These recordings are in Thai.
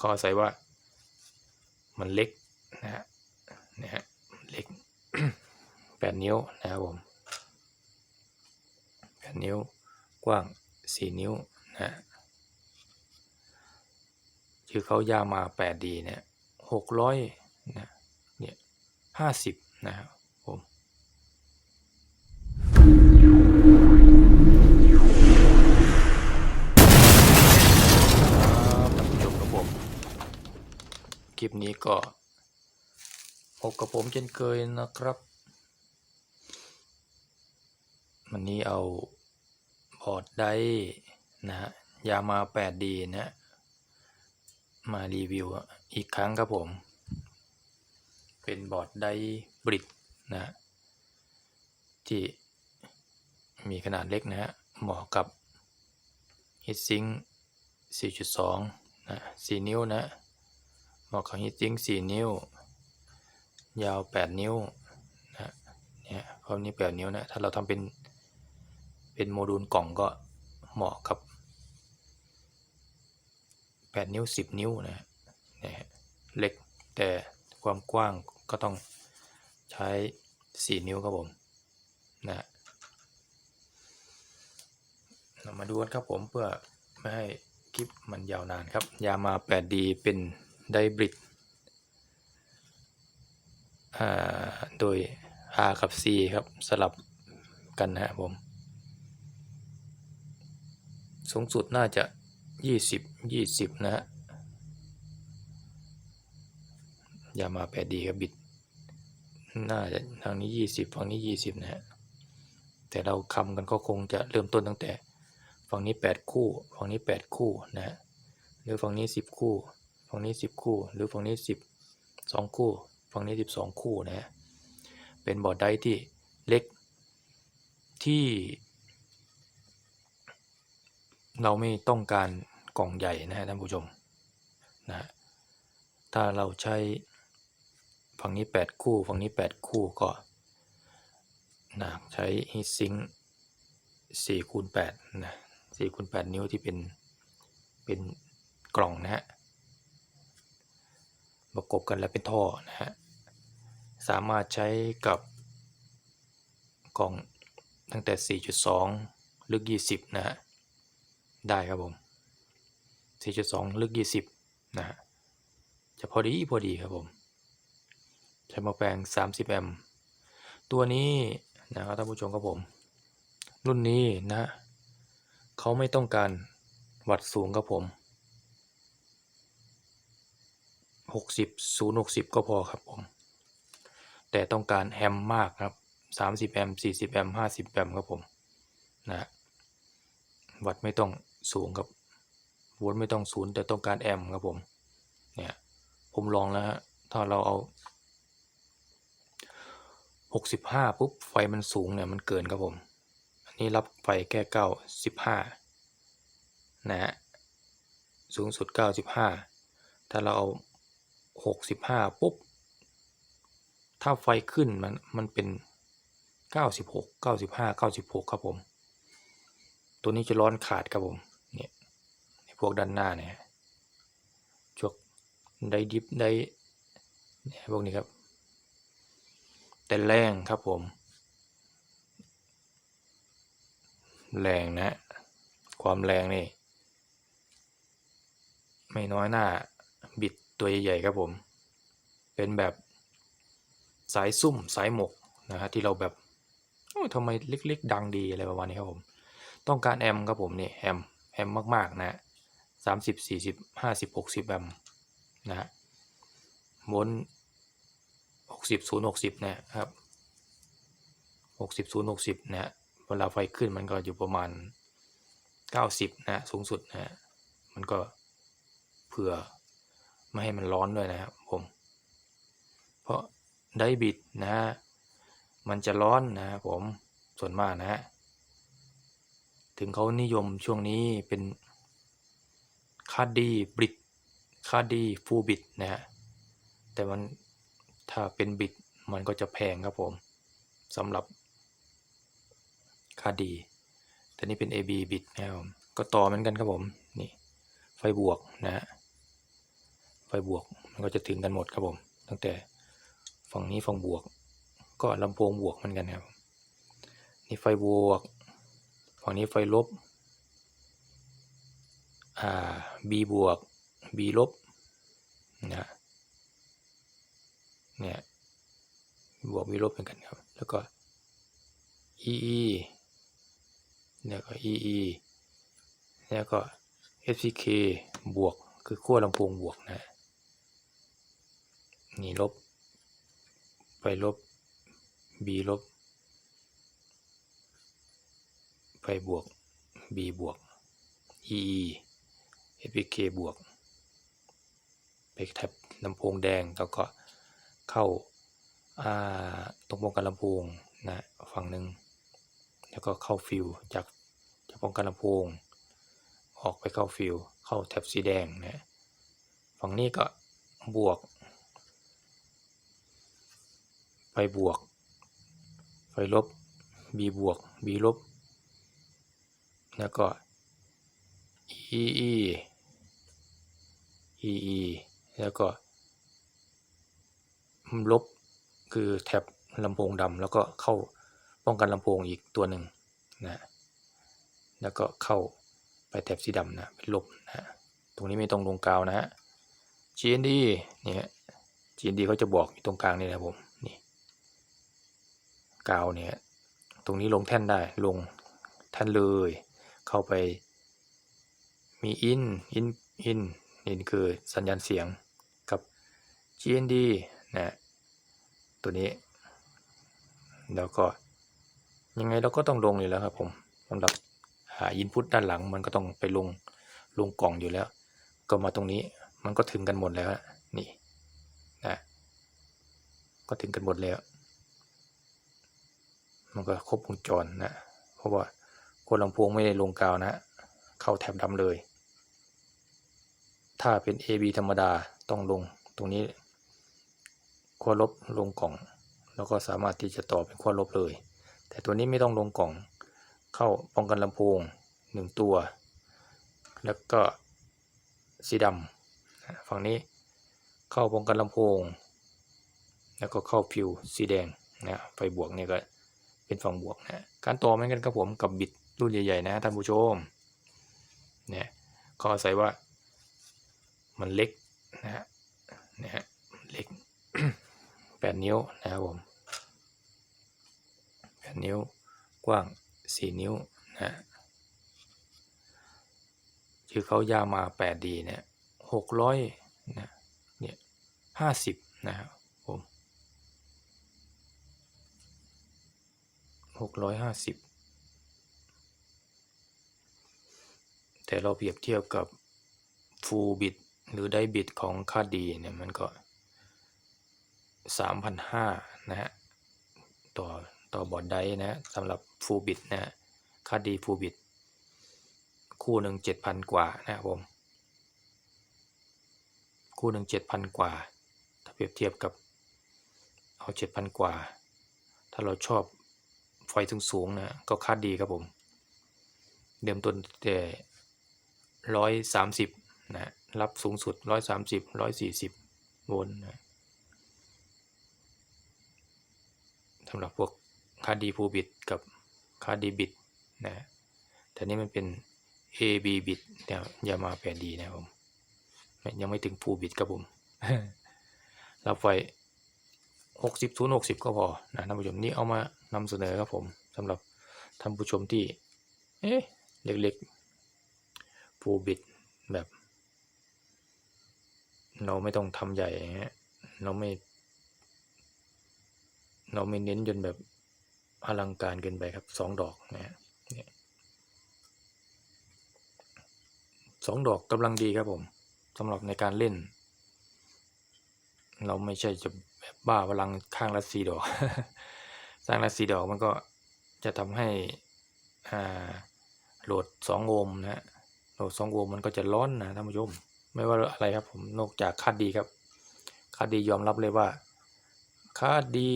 ก็อาศัยว่ามันเล็กนะฮะนะฮะเล็กแปดนิ้วนะครับผมแปดนิ้วกว้างสี่นิ้วนะฮะคือเขายาวมาแปดดีเนี่ยหกร้อยนะเนี่ยห้าสิบนะครับ คลิปนี้ก็พบกับผมเช่นเคยนะครับ วันนี้เอาบอร์ดได้นะฮะยามา 8D นะมารีวิวอีกครั้งครับผม เป็นบอร์ดไดบริดนะที่มีขนาดเล็กนะฮะเหมาะกับฮีทซิงค์4.2 นะ 4 นิ้วนะ เหมาะกับฮีทซิงค์4นิ้ว ยาว8นิ้วนะเนี่ยพร้อมนี้8นิ้วนะ ถ้าเราทำเป็น เป็นโมดูลกล่องก็เหมาะกับ8นิ้ว10นิ้วนะเนี่ยเล็กแต่ความกว้างก็ต้องใช้4นิ้วครับผมนะเรามาดูกันครับผมเพื่อไม่ให้คลิปมันยาวนานครับ ยามา 8D เป็น ไดบริดอ่าโดย R กับ C ครับ สลับกันนะครับผม สูงสุดน่าจะ 20 20 นะฮะอย่ามา 8D ครับบิด น่าจะทางนี้ 20 ฝั่งนี้ 20 นะฮะ แต่เราคำกันก็คงจะเริ่มต้นตั้งแต่ ฝั่งนี้ 8 คู่ ฝั่งนี้ 8 คู่นะฮะ หรือฝั่งนี้ 10 คู่ ฝั่งนี้ 10 คู่ หรือฝั่งนี้ 10 2 คู่ ฝั่งนี้ 12 คู่นะฮะเป็นบอร์ดไดที่เล็กที่ เราไม่ต้องการกล่องใหญ่นะฮะท่านผู้ชมนะฮะถ้าเราใช้ฝั่งนี้ 8 คู่ ฝั่งนี้ 8 คู่ก็นะใช้ฮีทซิงค์4คูณ8นะสี่คูณแปดนิ้วที่เป็นเป็นกล่องนะฮะ ประกบกันแล้วเป็นท่อนะฮะสามารถใช้กับกล่องตั้งแต่ 4.2 ลึก 20 นะฮะได้ครับผม 4.2 ลึก 20 นะฮะจะพอดีพอดีครับผม ใช้มาแปลง 30 แอมป์ตัวนี้นะครับท่านผู้ชมครับผม รุ่นนี้นะเขาไม่ต้องการวัดสูงครับผม 60 0 60 ก็พอครับผม แต่ต้องการแอมมากครับ 30 แอมป์40 แอมป์50 แอมป์ครับผมนะวัดไม่ต้องสูงครับโวลต์ไม่ต้องศูนย์แต่ต้องการแอมป์ครับผมเนี่ยผมลองแล้วฮะถ้าเราเอา 65 ปุ๊บ ไฟมันสูงเนี่ยมันเกินครับผม อันนี้รับไฟแค่เก้าสิบห้านะฮะสูงสุดเก้าสิบห้าถ้าเราเอา หกสิบห้าปุ๊บ ถ้าไฟขึ้นมันมันเป็นเก้าสิบหกเก้าสิบห้าเก้าสิบหกครับผม ตัวนี้จะร้อนขาดครับผม เนี่ยพวกด้านหน้าเนี่ยชวกไดดิฟไดเนี่ยพวกนี้ครับ แต่แรงครับผม แรงนะ ความแรงนี่ ไม่น้อยหน้าบิด ตัวใหญ่ๆครับผม เป็นแบบสายซุ่มสายหมกนะฮะที่เราแบบทำไมเล็กๆ ดังดีอะไรประมาณนี้ครับผม ต้องการแอมครับผมนี่แอมแอมมากๆนะสามสิบสี่สิบห้าสิบหกสิบแอมนะฮะโวลต์หกสิบศูนย์หกสิบนะครับหกสิบศูนย์หกสิบนะฮะเวลาไฟขึ้นมันก็อยู่ประมาณ90นะสูงสุดนะฮะมันก็เผื่อ ไม่ให้มันร้อนด้วยนะครับผม เพราะไดบิดนะฮะมันจะร้อนนะครับผมส่วนมากนะฮะถึงเขานิยมช่วงนี้เป็นคาดีบริดคาดีฟูบิดนะฮะแต่มันถ้าเป็นบิดมันก็จะแพงครับผมสำหรับค่าดีแต่นี่เป็น AB บิตนะครับผมก็ต่อเหมือนกันครับผมนี่ไฟบวกนะฮะ ไฟบวกมันก็จะถึงกันหมดครับผม ตั้งแต่ฝั่งนี้ฝั่งบวก ก็ลำโพงบวกเหมือนกันครับ นี่ไฟบวก ฝั่งนี้ไฟลบ อ่า B บวก B ลบนะเนี่ยบวก B ลบเหมือนกันครับ แล้วก็ EE แล้วก็ EE แล้วก็ FCK บวกคือขั้วลำโพงบวกนะ นี่ลบ ไปลบ B ลบ ไปบวก B บวก EE FPK บวกไปแท็บลำโพงแดงแล้วก็เข้าอ่าตรงป้องกันลำโพงนะฝั่งหนึ่งแล้วก็เข้าฟิวจากจากป้องกันลำโพง ออกไปเข้าฟิวเข้าแท็บสีแดงนะฝั่งนี้ก็บวก ไฟบวก ไฟลบ B บวก B ลบ แล้วก็ EE EE แล้วก็ ลบคือแท็บลำโพงดำแล้วก็เข้าป้องกันลำโพงอีกตัวหนึ่งนะแล้วก็เข้าไปแท็บสีดำนะเป็นลบนะตรงนี้ไม่ต้องลงกาวนะฮะ GND เนี่ย GND เขาจะบอกอยู่ตรงกลางนี่นะผม กาวเนี่ย ตรงนี้ลงแท่นได้ลงแท่นเลย เข้าไป มี in in in นี่คือสัญญาณเสียงกับ GND นะตัวนี้ แล้วก็ ยังไงเราก็ต้องลงอยู่แล้วครับผมสำหรับหาอินพุตด้านหลังมันก็ต้องไปลงลงกล่องอยู่แล้ว ก็มาตรงนี้มันก็ถึงกันหมดแล้วนี่นะก็ถึงกันหมดแล้ว มันก็ครบวงจรนะ เพราะว่าคนลำโพงไม่ได้ลงกาวนะ เข้าแถบดำเลย ถ้าเป็น AB ธรรมดาต้องลงตรงนี้ขั้วลบลงกล่อง แล้วก็สามารถที่จะต่อเป็นขั้วลบเลย แต่ตัวนี้ไม่ต้องลงกล่อง เข้าป้องกันลำโพงหนึ่งตัว แล้วก็สีดำฝั่งนี้เข้าป้องกันลำโพง แล้วก็เข้าฟิวสีแดงนะไฟบวกเนี่ยก็ เป็นฝั่งบวกนะการต่อเหมือนกันครับผมกับบิดรุ่นใหญ่ๆนะท่านผู้ชมเนี่ยก็อาศัยว่ามันเล็กนะฮะนะฮะเล็กแปดนิ้วนะครับผมแปดนิ้วกว้างสี่นิ้วนะคือเขายาวมาแปดดีเนี่ยหกร้อยนะเนี่ยห้าสิบนะครับ หกร้อยห้าสิบแต่เราเปรียบเทียบกับฟูลบิตหรือได้บิตของค่าดีเนี่ยมันก็สามพันห้านะฮะต่อต่อบอร์ดได้นะสำหรับฟูลบิตนะฮะค่าดีฟูลบิตคู่หนึ่งเจ็ดพันกว่านะครับผม คู่หนึ่งเจ็ดพันกว่า ถ้าเปรียบเทียบกับเอาเจ็ดพันกว่า ถ้าเราชอบ ไฟสูงสูงนะก็ค่าดีครับผม เดิมต้นแต่ร้อยสามสิบนะรับสูงสุดร้อยสามสิบร้อยสี่สิบโวลต์นะสำหรับพวกคาดีฟูบิตกับคาดีบิตนะแต่นี้มันเป็น AB บิตแต่อย่ามาแปดดีนะผมยังไม่ถึงฟูบิตครับผมรับไฟหกสิบศูนย์หกสิบก็พอนะท่านผู้ชมนี่เอามา นำเสนอครับผมสำหรับท่านผู้ชมที่ เอ๊ะเล็กๆฟูบิตแบบ เราไม่ต้องทำใหญ่อย่างเราไม่ เราไม่เน้นจนแบบอลังการเกินไปครับสองดอกนะฮะสองดอกกำลังดีครับผมสำหรับในการเล่น เราไม่ใช่จะแบบบ้าพลังข้างละสี่ดอก สร้างละสี่ดอกมันก็จะทำให้อ่าโหลดสองโอห์มนะฮะโหลดสองโอห์มมันก็จะร้อนนะท่านผู้ชม ไม่ว่าอะไรครับผมนอกจากค่าดีครับค่าดียอมรับเลยว่าค่าดี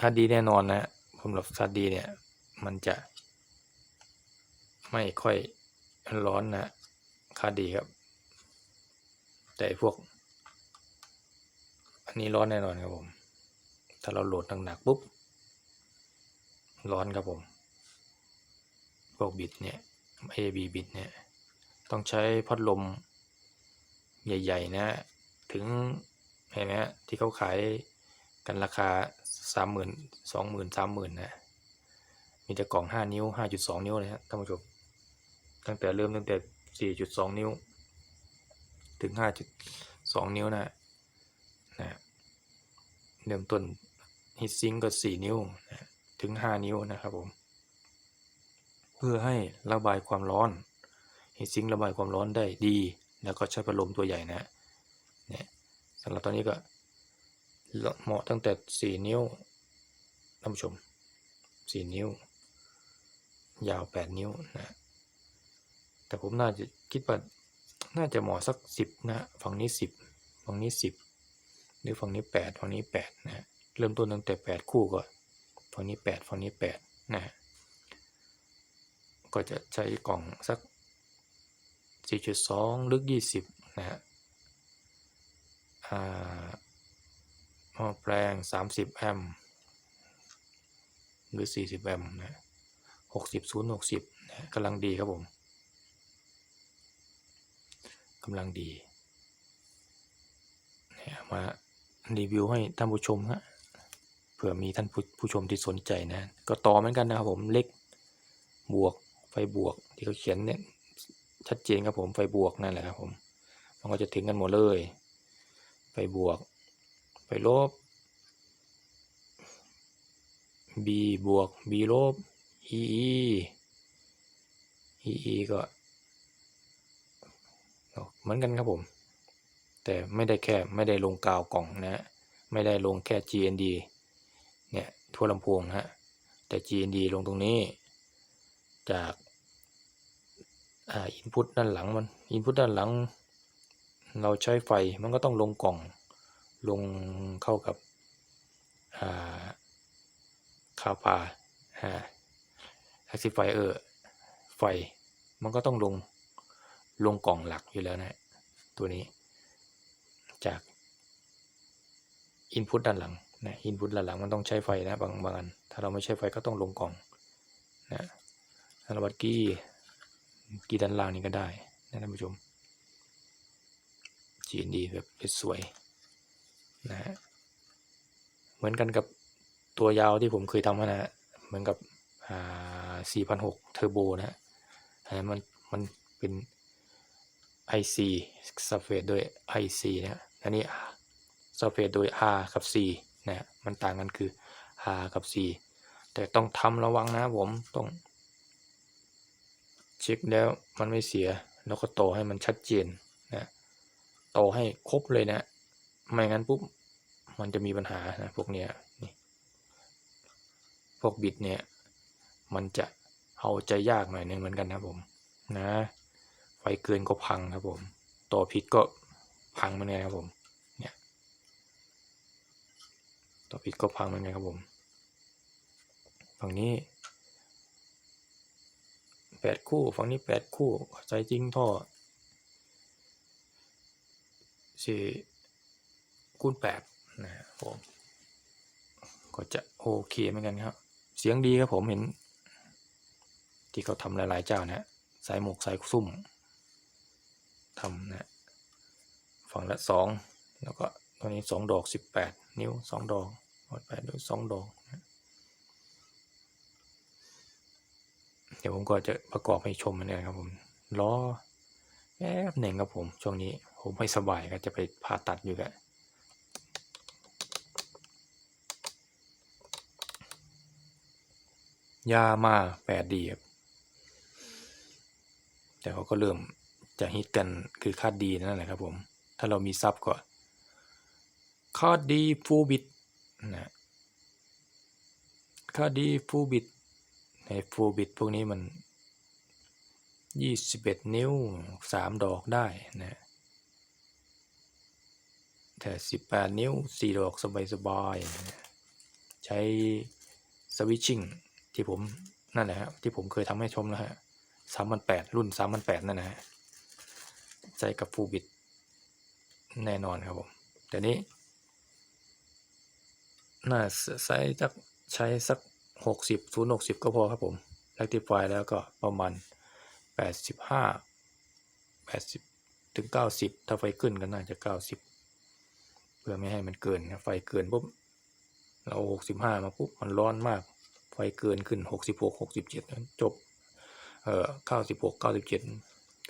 ค่าดีแน่นอนนะสำหรับค่าดีเนี่ยมันจะ ไม่ค่อยร้อนนะค่าดีครับ แต่พวก อันนี้ร้อนแน่นอนครับผม ถ้าเราโหลดหนักๆปุ๊บ ร้อนครับผม พวกบิดเนี่ย AB บิดเนี่ย ต้องใช้พัดลมใหญ่ ๆ นะ ถึงเห็นไหมฮะที่เขาขายกันราคาสามหมื่นสองหมื่นสามหมื่นนะ มีแต่กล่องห้านิ้วห้าจุดสองนิ้วเลยฮะท่านผู้ชม ตั้งแต่เริ่มตั้งแต่สี่จุดสองนิ้ว ถึงห้าจุดสองนิ้วนะนะเริ่มต้น ฮิตซิงก็สี่นิ้วถึงห้านิ้วนะครับผม เพื่อให้ระบายความร้อนฮิตซิงระบายความร้อนได้ดี แล้วก็ใช้พัดลมตัวใหญ่นะเนี่ยสำหรับตอนนี้ก็เหมาะตั้งแต่สี่นิ้วท่านผู้ชมสี่นิ้ว ยาวแปดนิ้วนะแต่ผมน่าจะคิดว่าน่าจะเหมาะสักสิบนะ ฝั่งนี้สิบฝั่งนี้สิบหรือฝั่งนี้แปดฝั่งนี้แปดนะ เริ่มต้นตั้งแต่แปดคู่ก่อนฝั่งนี้แปดฝั่งนี้แปดนะก็จะใช้กล่องสักสี่จุดสองลึกยี่สิบนะฮะอ่าหม้อแปลงสามสิบแอมป์หรือสี่สิบแอมป์นะหกสิบศูนย์หกสิบนะกำลังดีครับผมกำลังดีนี่ยมารีวิวให้ท่านผู้ชมฮะ เผื่อมีท่านผู้ชมที่สนใจนะ ก็ต่อเหมือนกันนะครับผมเล็กบวกไฟบวกที่เขาเขียนเนี่ยชัดเจนครับผมไฟบวกนั่นแหละครับผมมันก็จะถึงกันหมดเลย ไฟบวก ไฟลบ B บวก B ลบ E E E E ก็เหมือนกันครับผม แต่ไม่ได้แค่ไม่ได้ลงกาวกล่องนะ ไม่ได้ลงแค่ GND เนี่ยทั่วลำโพงนะฮะแต่ GND ลงตรงนี้ จากอ่าอินพุตด้านหลังมันอินพุตด้านหลัง เราใช้ไฟมันก็ต้องลงกล่อง ลงเข้ากับอ่าคาปาฮะแท็กซี่ไฟเออร์ไฟมันก็ต้องลงลงกล่องหลักอยู่แล้วนะตัวนี้จากอินพุตด้านหลัง นะอินพุตด้านหลังมันต้องใช้ไฟนะบางบางอันถ้าเราไม่ใช้ไฟก็ต้องลงกล่องนะสำหรับบัตรกี้กี้ด้านล่างนี้ก็ได้นะท่านผู้ชม GND แบบสวยนะฮะเหมือนกันกับตัวยาวที่ผมเคยทำนะฮะเหมือนกับอ่า4,006เทอร์โบนะฮะอันนั้นมันมันเป็น IC ซับเฟตโดย IC นะฮะอันนี้ซับเฟตโดย R กับ C มันต่างกันคือ R กับ C แต่ต้องทำระวังนะผมต้อง เช็คแล้วมันไม่เสีย แล้วก็โตให้มันชัดเจนนะโตให้ครบเลยนะ ไม่งั้นปุ๊บมันจะมีปัญหานะพวกเนี้ยนี่พวกบิดเนี่ย มันจะเอาใจยากหน่อยนึงเหมือนกันนะผมนะไฟเกินก็พังครับผม ต่อผิดก็พังเหมือนกันครับผม เนี่ย ต่อผิดก็พังเหมือนกันครับผม ฝั่งนี้แปดคู่ ฝั่งนี้แปดคู่ใจจริงท่อสี่คูณแปดนะครับผม ก็จะโอเคเหมือนกันครับ เสียงดีครับผมเห็น ที่เขาทำหลาย ๆ เจ้านะสายหมกสายซุ่มทำนะ ฝั่งละสองแล้วก็ตัวนี้สองดอกสิบแปด นิ้วสองดอกหมดแปด้วยสองดอกนะเดี๋ยวผมก็จะประกอบให้ชมเหมือนกันครับผมล้อแป๊บหนึ่งครับผมช่วงนี้ผมไม่สบายก็จะไปผ่าตัดอยู่แกยามาแปดดีครับแต่เขาก็เริ่มจะฮิตกันคือคาดดีนั่นแหละครับผม ถ้าเรามีซับก็ คาดดีฟูบิตนะคาดดีฟูบิตในฟูบิตพวกนี้มันยี่สิบเอ็ดนิ้วสามดอกได้นะแต่สิบแปดนิ้วสี่ดอกสบายๆนะใช้สวิตชิ่งที่ผม นั่นแหละครับที่ผมเคยทำให้ชมแล้วฮะสามพันแปดรุ่นสามพันแปดนั่นนะฮะใช้กับฟูบิตแน่นอนครับผมแต่นี้ น่าใช้สักใช้สักหกสิบศูนย์หกสิบก็พอครับผม rectify แล้วก็ประมาณแปดสิบห้าแปดสิบถึงเก้าสิบถ้าไฟขึ้นก็น่าจะเก้าสิบเพื่อไม่ให้มันเกินนะไฟเกินปุ๊บเราหกสิบห้ามาปุ๊บ มันร้อนมาก ไฟเกินขึ้นหกสิบหกหกสิบเจ็ดจบ เออเก้าสิบหกเก้าสิบเจ็ด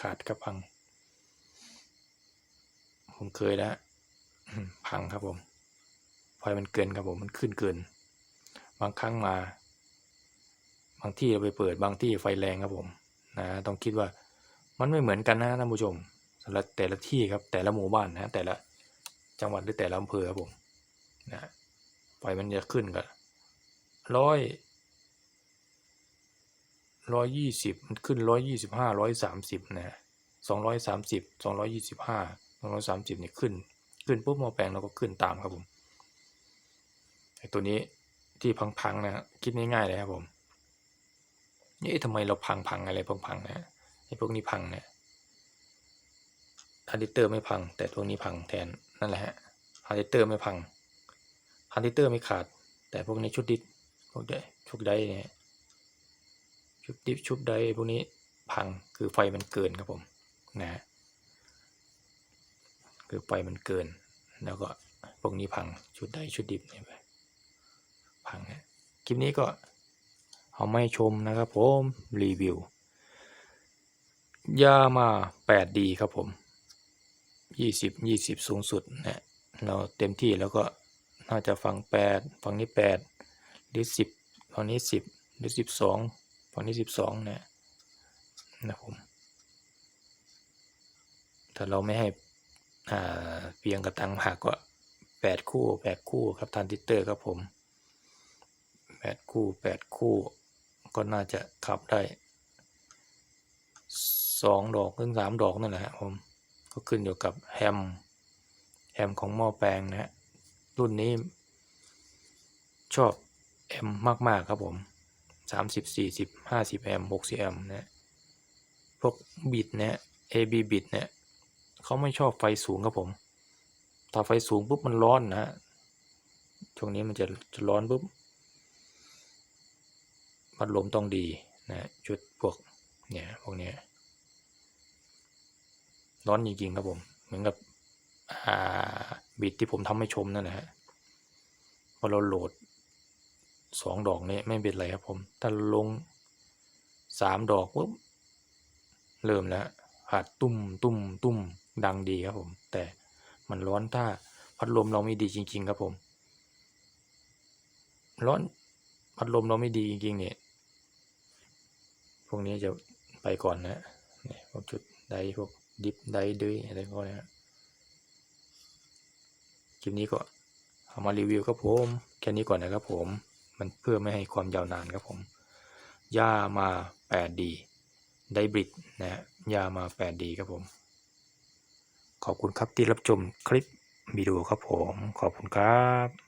ขาดกระพัง ผมเคยแล้วพังครับผม ไฟมันเกินครับผมมันขึ้นเกิน บางครั้งมา บางที่เราไปเปิดบางที่ไฟแรงครับผมนะต้องคิดว่ามันไม่เหมือนกันนะท่านผู้ชมสำหรับแต่ละที่ครับแต่ละหมู่บ้านนะแต่ละจังหวัดหรือแต่ละอำเภอครับผมนะไฟมันจะขึ้นกับร้อยร้อยยี่สิบมันขึ้นร้อยยี่สิบห้าร้อยสามสิบนะสองร้อยสามสิบสองร้อยยี่สิบห้าสองร้อยสามสิบเนี่ยขึ้น ขึ้นปุ๊บหม้อแปลงเราก็ขึ้นตามครับผม ตัวนี้ที่พังๆนะฮะคิดง่ายๆเลยครับผมนี่ทำไมเราพังพังอะไรพังๆนะไอ้พวกนี้พังเนี่ยฮันดิเตอร์ไม่พัง แต่พวกนี้พังแทนนั่นแหละฮะฮันดิเตอร์ไม่พังฮันดิเตอร์ไม่ขาด แต่พวกนี้ชุดดิสพวกไดชุดไดเนี่ยชุดดิฟชุดไดพวกนี้พังคือไฟมันเกินครับผมนะฮะคือไฟมันเกิน แล้วก็พวกนี้พังชุดไดชุดดิฟเนี่ย พังนะคลิปนี้ก็เอาไม่ชมนะครับผมรีวิวยามา 8D ครับผม 20 20 สูงสุดนะเราเต็มที่แล้วก็น่าจะฝั่ง8ฝั่งนี้ 8 หรือ 10ฝั่งนี้ 10 หรือ 12ฝั่งนี้ 12นะนะผมถ้าเราไม่ให้อ่าเพียงกระตังหักก็ 8 คู่ 8 คู่ครับทรานซิเตอร์ครับผม 8คู่8คู่ ก็น่าจะขับได้สองดอกถึงสามดอกนั่นแหละครับผมก็ขึ้นอยู่กับแฮมแฮมของหม้อแปลงนะฮะรุ่นนี้ ชอบแอมมาก ๆ ครับผมสามสิบสี่สิบห้าสิบแอมหกสิบแอมนะพวกบิดเนี่ย AB บิดเนี่ยเขาไม่ชอบไฟสูงครับผม ถ้าไฟสูงปุ๊บมันร้อนนะฮะช่วงนี้มันจะจะร้อนปุ๊บ พัดลมต้องดีนะชุดพวกเนี่ยพวกเนี้ยร้อนจริงๆครับผม เหมือนกับบิดที่ผมทำให้ชมนั่นนะฮะพอเราโหลดสองดอกนี้ไม่เป็นไรครับผม ถ้าลงสามดอกปุ๊บเริ่มแล้วหัดตุ้มตุ้มตุ้มดังดีครับผม แต่มันร้อนถ้าพัดลมเราไม่ดีจริง ๆ ครับผม ร้อนพัดลมเราไม่ดีจริงๆเนี่ย วกนี้จะไปก่อนนะเนี่ยพวกจุดไดพวกดิฟไดด้วยอะไรพวกนี้นะคลิปนี้ก็เอามารีวิวครับผมแค่นี้ก่อนนะครับผม มันเพื่อไม่ให้ความยาวนานครับผมย่ามา 8D ไดบริดนะฮะย่ามา 8D ครับผม ขอบคุณครับที่รับชมคลิปวิดีโอครับผม ขอบคุณครับ